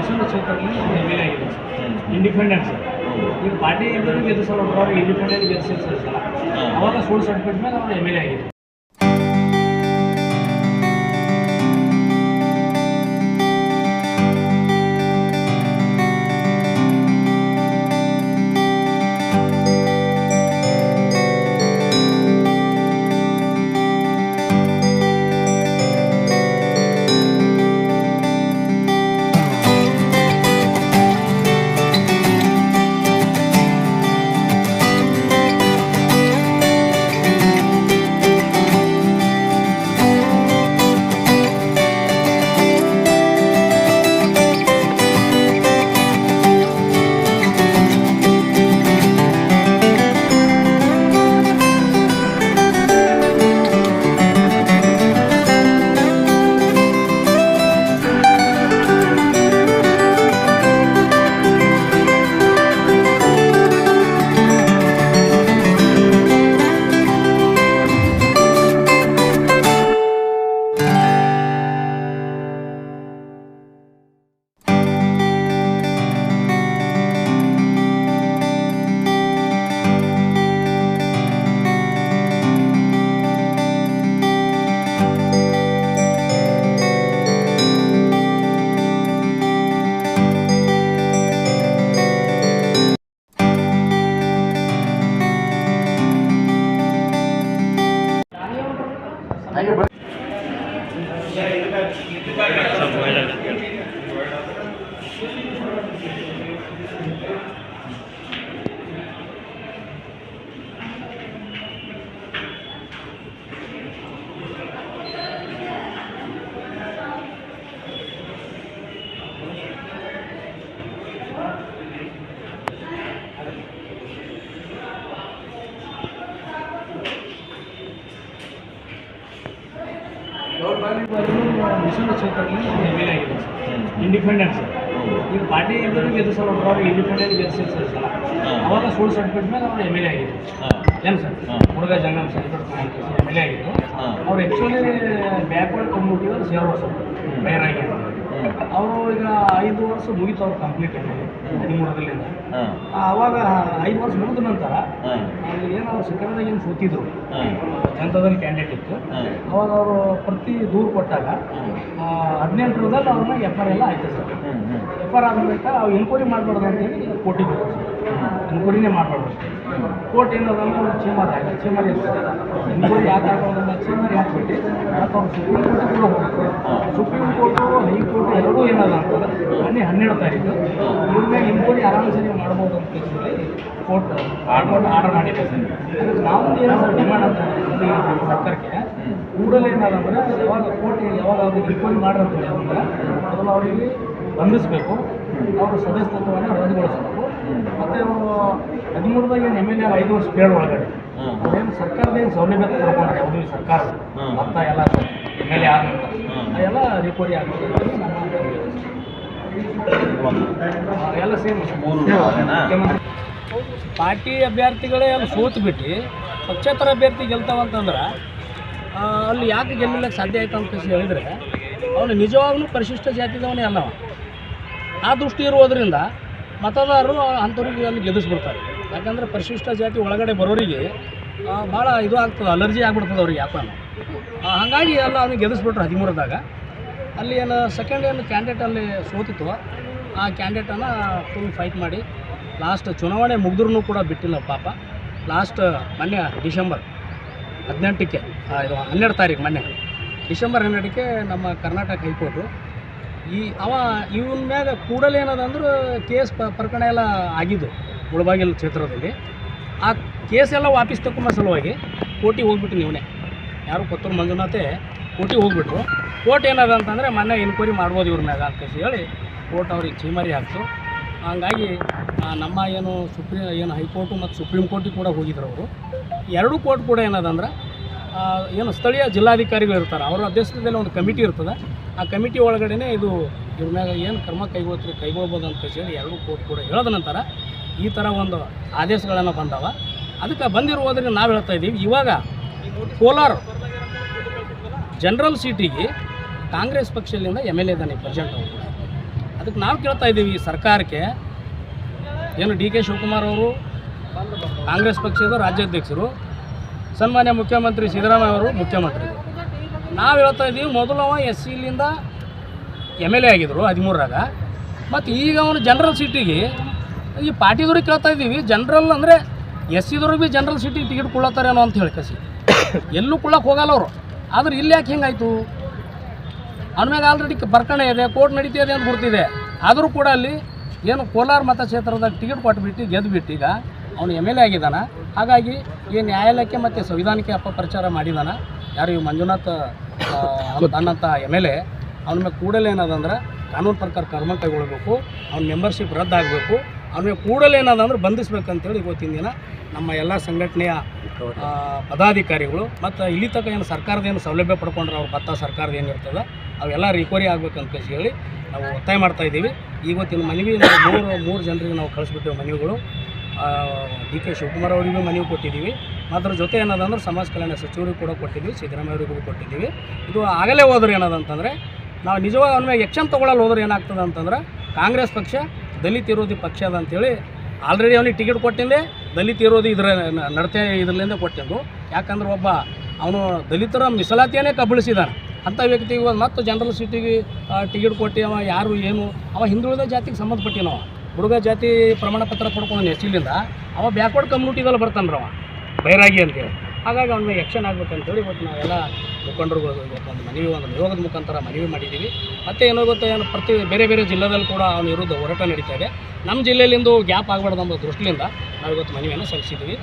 ಕ್ಷೇತ್ರದಲ್ಲಿ M L A ಆಗಿದೆ independent sir ಈಗ ಪಾರ್ಟಿ ಎಲ್ಲರೂ ಗೆಲ್ಲಿಸೋರು ಅವ್ರು ಇಂಡಿಪೆಂಡೆಂಟ್ ಗೆಲ್ಲಿಸಿದ್ರು ಸರ್ ಈ ಸಲ ಅವಾಗ ಸುಳ್ಳು ಸರ್ಟಿಫಿಕೇಟ್ ಮೇಲೆ ಅವ್ರು ಎಂ ಎಲ್ ಎ ಆಗಿದೆ ಮಿಷನ್ ಕ್ಷೇತ್ರದಲ್ಲಿ ಎಂ ಎಲ್ ಎ ಆಗಿದೆ. ಸರ್ ಇಂಡಿಪೆಂಡೆಂಟ್ ಸರ್ ಈಗ ಪಾರ್ಟಿ ಎಲ್ಲರೂ ಗೆಲ್ಲಿಸೋರು ಅವ್ರು ಇಂಡಿಪೆಂಡೆಂಟ್ ಗೆಲ್ಲಿಸಿದ್ರು ಸರ್ ಸಲ. ಅವಾಗ ಸುಳ್ಳು ಸರ್ಟಿಫಿಕೇಟ್ ಮೇಲೆ ಅವ್ರು ಎಂ ಎಲ್ ಎ ಆಗಿದೆ ಏನು ಸರ್? ಹುಡುಗ Jangam certificate M L A ಆಗಿತ್ತು ಅವ್ರು ಆ್ಯಕ್ಚುಲಿ ಬ್ಯಾಕ್ವರ್ಡ್ ಕಮ್ಯುನಿಟಿ ಸೇರೋರು ಸರ್. ಬೇರಾಗಿ ಅವರು ಈಗ ಐದು ವರ್ಷ ಮುಗಿತು ಅವ್ರು ಕಂಪ್ಲೀಟ್ ಆಗಿ ಹದಿಮೂರರಲ್ಲಿಂದ. ಅವಾಗ ಐದು ವರ್ಷ ಮುಗಿದ ನಂತರ ಏನೋ ಅವ್ರು ಸೆಕೆಂಡ್ದಾಗ ಏನು ಸೋತಿದ್ರು. ಜನತಾದಲ್ಲಿ ಕ್ಯಾಂಡಿಡೇಟ್ ಇತ್ತು. ಅವಾಗ ಅವರು ಪ್ರತಿ ದೂರು ಕೊಟ್ಟಾಗ ಹದಿನೆಂಟರದಲ್ಲಿ ಅವ್ರನ್ನ ಎಫ್ ಆರ್ ಎಲ್ಲ ಆಯ್ತು ಸರ್. ಎಫ್ ಆರ್ ಆದ ಬಳಿಕ ಅವು ಎನ್ಕ್ವೈರಿ ಮಾಡಬಾರ್ದು ಅಂತೇಳಿ ಕೋರ್ಟಿಗೆ ಹೋಗೋದು ಎನ್ಕ್ವೈರಿನೇ ಮಾಡಬಾರ್ದು ಕೋರ್ಟ್ ಏನದ ಒಂದು ಚೀಮಾರಿ ಹಾಕಿ, ಚೇಮರ್ ಇರ್ತದೆ. ಎನ್ಕ್ವೈರಿ ಯಾಕೆ ಆಗೋದಲ್ಲ ಚೀಮಾರಿ ಹಾಕ್ಬಿಟ್ಟು ಅವ್ರು ಸುಪ್ರೀಂ ಕೋರ್ಟ್ ಕೂಡ ಹೋಗ್ತಾರೆ ಸುಪ್ರೀಂ ಕೋರ್ಟು, ಹೈಕೋರ್ಟ್ ಎರಡೂ ಏನದ ಅಂತಂದ್ರೆ ಮೊನ್ನೆ ಹನ್ನೆರಡು ತಾರೀಕು. ಇವ್ರನ್ನೇ ಇನ್ಕ್ವೈರಿ ಆರಾಮ್ಸೆ ಮಾಡ್ಬೋದು ಅಂತ ಹೇಳಿ ಕೋರ್ಟ್ ಆರ್ಡರ್ ಆರ್ಡರ್ ಮಾಡಿದೆ. ಸರ್ ಅದಕ್ಕೆ ನಾವು ಏನು ಡಿಮಾಂಡ್ ಅಂತ ಸರ್ಕಾರಕ್ಕೆ. ಕೂಡಲೇ ಏನದಂದ್ರೆ, ಯಾವಾಗ ಕೋರ್ಟ್ ಯಾವಾಗ ಅವ್ರಿಗೆ ಇನ್ಕ್ವೈರಿ ಮಾಡ್ರಂತೇಳಿ ಅಂದ್ರೆ ಅದನ್ನು ಅವರಿಗೆ ಬಂಧಿಸಬೇಕು. ಅವರು ಸದಸ್ಯತ್ವವನ್ನು ರದ್ದುಗೊಳಿಸಬೇಕು. ಮತ್ತು ಹದಿಮೂರದಾಗ ಏನು ಎಂ ಎಲ್ ಎ ಐದು ವರ್ಷ ಪೀರಿಯಡ್ ಒಳಗಡೆ. ಅದೇನು ಸರ್ಕಾರದ ಏನು ಸೌಲಭ್ಯ ತಗೊಂಡ್ರೆ ಯಾವುದೇ ಸರ್ಕಾರ. ಮತ್ತ ಎಲ್ಲ ಎಂ ಎಲ್ ಎ ಆದ ಅದೆಲ್ಲ ರಿಕವರಿ ಆಗ್ತದೆ ಎಲ್ಲ ಸೇಮ್. ಪಾರ್ಟಿ ಅಭ್ಯರ್ಥಿಗಳೇ ಅಲ್ಲಿ ಸೋತು ಬಿಟ್ಟು ಪಕ್ಷೇತರ ಅಭ್ಯರ್ಥಿ ಗೆಲ್ತಾವಂತಂದ್ರೆ ಅಲ್ಲಿ ಯಾಕೆ ಗೆಲ್ಲಲಿಕ್ಕೆ ಸಾಧ್ಯ ಆಯ್ತು ಅಂತ ಹೇಳಿದ್ರೆ ಹೇಳಿದರೆ ಅವನು ನಿಜವಾಗ್ಲೂ ಪರಿಶಿಷ್ಟ ಜಾತಿದವನೇ ಅಲ್ಲವ. ಆ ದೃಷ್ಟಿ ಇರುವುದರಿಂದ ಮತದಾರರು ಅಂಥವ್ರಿಗೆ ಅಲ್ಲಿ ಗೆಲ್ಲಿಸ್ಬಿಡ್ತಾರೆ. ಯಾಕಂದರೆ ಪರಿಶಿಷ್ಟ ಜಾತಿ ಒಳಗಡೆ ಬರೋರಿಗೆ ಭಾಳ ಇದು ಆಗ್ತದೆ, ಅಲರ್ಜಿ ಆಗ್ಬಿಡ್ತದೆ ಅವ್ರಿಗೆ ಯಾಕೋ ಹಾಗಾಗಿ ಎಲ್ಲ ಅವ್ನಿಗೆ ಗೆಲ್ಲಿಸ್ಬಿಟ್ರು ಹದಿಮೂರದಾಗ. ಅಲ್ಲಿ ಏನು ಸೆಕೆಂಡ್ ಏನು ಕ್ಯಾಂಡಿಡೇಟ್ ಅಲ್ಲಿ ಸೋತಿತ್ತು. ಆ ಕ್ಯಾಂಡಿಡೇಟನ್ನು ಫುಲ್ ಫೈಟ್ ಮಾಡಿ ಲಾಸ್ಟ್ ಚುನಾವಣೆ ಮುಗಿದ್ರೂ ಕೂಡ ಬಿಟ್ಟಿಲ್ಲ ಪಾಪ. ಲಾಸ್ಟ್ ಮೊನ್ನೆ ಡಿಸೆಂಬರ್ ಹದಿನೆಂಟಕ್ಕೆ ಇದು ಹನ್ನೆರಡು ತಾರೀಕು ಮೊನ್ನೆ. ಡಿಸೆಂಬರ್ ಹನ್ನೆರಡಕ್ಕೆ ನಮ್ಮ ಕರ್ನಾಟಕ ಹೈಕೋರ್ಟು ಈ ಅವ ಇವನ ಮ್ಯಾಗ ಕೂಡಲೇ ಏನದಂದ್ರೆ ಕೇಸ್ ಪ್ರಕರಣ ಎಲ್ಲ ಆಗಿದ್ದು, ಮುಳಬಾಗಿಲು ಕ್ಷೇತ್ರದಲ್ಲಿ. ಆ ಕೇಸ್ ಎಲ್ಲ ವಾಪಸ್ ತಕೊಂಬ ಸಲುವಾಗಿ ಕೋಟಿ ಹೋಗ್ಬಿಟ್ಟು ನೀವೇ ಯಾರು ಕೊತ್ತೂರು ಮಂಜುನಾಥೆ ಕೋಟಿ ಹೋಗ್ಬಿಟ್ರು. ಕೋರ್ಟ್ ಏನದ ಅಂತಂದರೆ ಮೊನ್ನೆ ಎನ್ಕ್ವೈರಿ ಮಾಡ್ಬೋದು ಇವ್ರ ಮ್ಯಾಗ ಅಂತ ಹೇಳಿ ಕೋರ್ಟ್ ಅವ್ರಿಗೆ ಚೀಮಾರಿ ಹಾಕ್ತು. ಹಂಗಾಗಿ ನಮ್ಮ ಏನು ಸುಪ್ರೀಂ, ಏನು ಹೈಕೋರ್ಟು ಮತ್ತು ಸುಪ್ರೀಂ ಕೋರ್ಟಿಗೆ ಕೂಡ ಹೋಗಿದ್ರು ಅವರು. ಎರಡೂ ಕೋರ್ಟ್ ಕೂಡ ಏನದಂದ್ರೆ ಏನು ಸ್ಥಳೀಯ ಜಿಲ್ಲಾಧಿಕಾರಿಗಳು ಇರ್ತಾರೆ ಅವರ ಅಧ್ಯಕ್ಷತೆಯಲ್ಲಿ ಒಂದು ಕಮಿಟಿ ಇರ್ತದೆ. ಆ ಕಮಿಟಿ ಒಳಗಡೆ ಇದು ಇವ್ರ ಮ್ಯಾಗ ಏನು ಕ್ರಮ ಕೈಗೊಳ್ತೀರಿ ಕೈಗೊಳ್ಬೋದು ಅಂತ ಹೇಳಿ ಎರಡೂ ಕೋರ್ಟ್ ಕೂಡ ಹೇಳೋದ ನಂತರ ಈ ಥರ ಒಂದು ಆದೇಶಗಳನ್ನು ಬಂದವ. ಅದಕ್ಕೆ ಬಂದಿರುವುದರಿಂದ ನಾವು ಹೇಳ್ತಾ ಇದ್ದೀವಿ, ಇವಾಗ ಕೋಲಾರ ಜನರಲ್ ಸೀಟಿಗೆ ಕಾಂಗ್ರೆಸ್ ಪಕ್ಷದಿಂದ ಎಂ ಎಲ್ ಎ ಇದ್ದಾನೆ ಅವರು. ಅದಕ್ಕೆ ನಾವು ಕೇಳ್ತಾ ಇದ್ದೀವಿ, ಈ ಸರ್ಕಾರಕ್ಕೆ ಏನು ಡಿ ಕೆ ಶಿವಕುಮಾರ್ ಅವರು, ಕಾಂಗ್ರೆಸ್ ಪಕ್ಷದ ರಾಜ್ಯಾಧ್ಯಕ್ಷರು ಸನ್ಮಾನ್ಯ ಮುಖ್ಯಮಂತ್ರಿ ಸಿದ್ದರಾಮಯ್ಯ ಅವರು ಮುಖ್ಯಮಂತ್ರಿ. ನಾವು ಹೇಳ್ತಾ ಇದ್ದೀವಿ, ಮೊದಲು ಅವ ಎಸ್ ಸಿಲಿಂದ ಎಂ ಎಲ್ ಎ ಆಗಿದ್ದರು ಹದಿಮೂರಾಗ ಮತ್ತು ಈಗ ಅವನು ಜನರಲ್ ಸೀಟಿಗೆ ಈ ಪಾರ್ಟಿದವ್ರಿಗೆ ಕೇಳ್ತಾ ಇದ್ದೀವಿ ಜನರಲ್ ಅಂದರೆ ಎಸ್ ಸಿದವ್ರಿಗೆ ಭೀ ಜನರಲ್ ಸೀಟಿಗೆ ಟಿಕೆಟ್ ಕೊಡ್ಲತ್ತಾರೇನೋ ಅಂತ ಹೇಳಿ ಕಸಿ. ಎಲ್ಲೂ ಕೊಡಕ್ಕೆ ಹೋಗಲ್ಲ ಅವರು. ಆದ್ರೆ ಇಲ್ಲಿ ಯಾಕೆ ಹೆಂಗಾಯ್ತು? ಅವನ ಆಲ್ರೆಡಿ ಬರ್ಕಣೆ ಇದೆ ಕೋರ್ಟ್ ನಡೀತಿದೆ ಅಂತ ಗುರ್ತಿದೆ. ಆದರೂ ಕೂಡ ಅಲ್ಲಿ ಏನು ಕೋಲಾರ ಮತಕ್ಷೇತ್ರದಾಗ ಟಿಕೆಟ್ ಕೊಟ್ಬಿಟ್ಟು ಗೆದ್ದುಬಿಟ್ಟು ಈಗ. ಅವನು ಎಂ ಎಲ್ ಎ ಆಗಿದ್ದಾನೆ. ಹಾಗಾಗಿ ಈ ನ್ಯಾಯಾಲಯಕ್ಕೆ ಮತ್ತು ಸಂವಿಧಾನಕ್ಕೆ ಅಪಪ್ರಚಾರ ಮಾಡಿದಾನೆ. ಯಾರು ಈ ಮಂಜುನಾಥ್ ತನ್ನಂಥ ಎಂ ಎಲ್ ಎ ಅವನ ಮೇಲೆ ಕೂಡಲೇ ಏನದಂದ್ರೆ ಕಾನೂನು ಪ್ರಕಾರ ಕ್ರಮ ಕೈಗೊಳ್ಳಬೇಕು ಅವ್ನ ಮೆಂಬರ್ಶಿಪ್ ರದ್ದಾಗಬೇಕು ಅವನ ಮೇಲೆ ಕೂಡಲೇ ಏನದಂದ್ರೆ ಬಂಧಿಸ್ಬೇಕಂತೇಳಿ ಇವತ್ತಿನ ದಿನ ನಮ್ಮ ಎಲ್ಲ ಸಂಘಟನೆಯ ಪದಾಧಿಕಾರಿಗಳು ಮತ್ತು ಇಲ್ಲಿ ತನಕ ಏನು ಸರ್ಕಾರದ ಏನು ಸೌಲಭ್ಯ ಪಡ್ಕೊಂಡ್ರೆ ಅವ್ರ ಭತ್ತ ಸರ್ಕಾರದ ಏನಿರ್ತದೆ ಅವೆಲ್ಲ ರಿಕವರಿ ಆಗಬೇಕಂತ ಹೇಳಿ ನಾವು ಒತ್ತಾಯ ಮಾಡ್ತಾ ಇದ್ದೀವಿ. ಇವತ್ತಿನ ಮನವಿ ನಾವು ಮೂರು ಮೂರು ಜನರಿಗೆ ನಾವು ಕಳಿಸ್ಬಿಟ್ಟಿವಿ ಮನವಿಗಳು. ಡಿ ಕೆ ಶಿವಕುಮಾರ್ ಅವರಿಗೂ ಮನವಿ ಕೊಟ್ಟಿದ್ದೀವಿ. ಅದ್ರ ಜೊತೆ ಏನದಂದ್ರೆ ಸಮಾಜ ಕಲ್ಯಾಣ ಸಚಿವರಿಗೂ ಕೂಡ ಕೊಟ್ಟಿದ್ದೀವಿ ಸಿದ್ದರಾಮಯ್ಯವರಿಗೂ ಕೊಟ್ಟಿದ್ದೀವಿ. ಇದು ಆಗಲೇ ಹೋದ್ರೆ ಏನದಂತಂದರೆ, ನಾವು ನಿಜವಾಗಿ ಅವನ ಮೇಲೆ ಎಕ್ಷನ್ ತೊಗೊಳ್ಳಲು ಹೋದ್ರೆ ಏನಾಗ್ತದೆ ಅಂತಂದ್ರೆ, ಕಾಂಗ್ರೆಸ್ ಪಕ್ಷ, ದಲಿತ ವಿರೋಧಿ ಪಕ್ಷ ಅದ ಅಂತೇಳಿ ಆಲ್ರೆಡಿ ಅವನಿಗೆ ಟಿಕೆಟ್ ಕೊಟ್ಟಿದ್ದೆ ದಲಿತ ವಿರೋಧಿ ಇದರ ನಡತೆ ಇದರಲ್ಲಿಂದ ಕೊಟ್ಟಿದ್ದು. ಯಾಕಂದ್ರೆ ಒಬ್ಬ ಅವನು ದಲಿತರ ಮೀಸಲಾತಿಯನ್ನೇ ಕಬಳಿಸಿದಾನೆ. ಅಂಥ ವ್ಯಕ್ತಿಗೆ ಮತ್ತು ಜನರಲ್ ಸೀಟಿಗೆ ಟಿಕೆಟ್ ಕೊಟ್ಟು ಅವ ಯಾರು ಏನು, ಅವ ಹಿಂದುಳಿದ ಜಾತಿಗೆ ಸಂಬಂಧಪಟ್ಟಿನವ. ಹುಡುಗ ಜಾತಿ ಪ್ರಮಾಣ ಪತ್ರ ಪಡ್ಕೊಂಡು ಹೆಚ್ಚಿಲಿಂದ ಅವ ಬ್ಯಾಕ್ವರ್ಡ್ ಕಮ್ಯುನಿಟಿಗೆಲ್ಲ ಬರ್ತಾನೆ ಅವ, ಬೈರಾಗಿ ಅಂತೇಳಿ. ಹಾಗಾಗಿ ಅವ್ನ ಆ್ಯಕ್ಷನ್ ಆಗ್ಬೇಕಂತೇಳಿ ಇವತ್ತು ನಾವೆಲ್ಲ ಮುಖಂಡರುಗಳು ಇವತ್ತು ಒಂದು ಮನವಿ, ಒಂದು ನಿಯೋಗದ ಮುಖಾಂತರ ಮನವಿ ಮಾಡಿದ್ದೀವಿ ಮತ್ತು ಏನೋ ಗೊತ್ತಾ, ಏನು ಪ್ರತಿ ಬೇರೆ ಬೇರೆ ಜಿಲ್ಲೆದಲ್ಲಿ ಕೂಡ ಅವನ ವಿರುದ್ಧ ಹೋರಾಟ ನಡೀತಾ ಇದೆ. ನಮ್ಮ ಜಿಲ್ಲೆಯಲ್ಲಿಂದು ಗ್ಯಾಪ್ ಆಗಬಾರ್ದು ಅನ್ನೋ ದೃಷ್ಟಿಯಿಂದ ನಾವು ಇವತ್ತು ಮನವಿಯನ್ನು ಸಲ್ಲಿಸಿದ್ದೀವಿ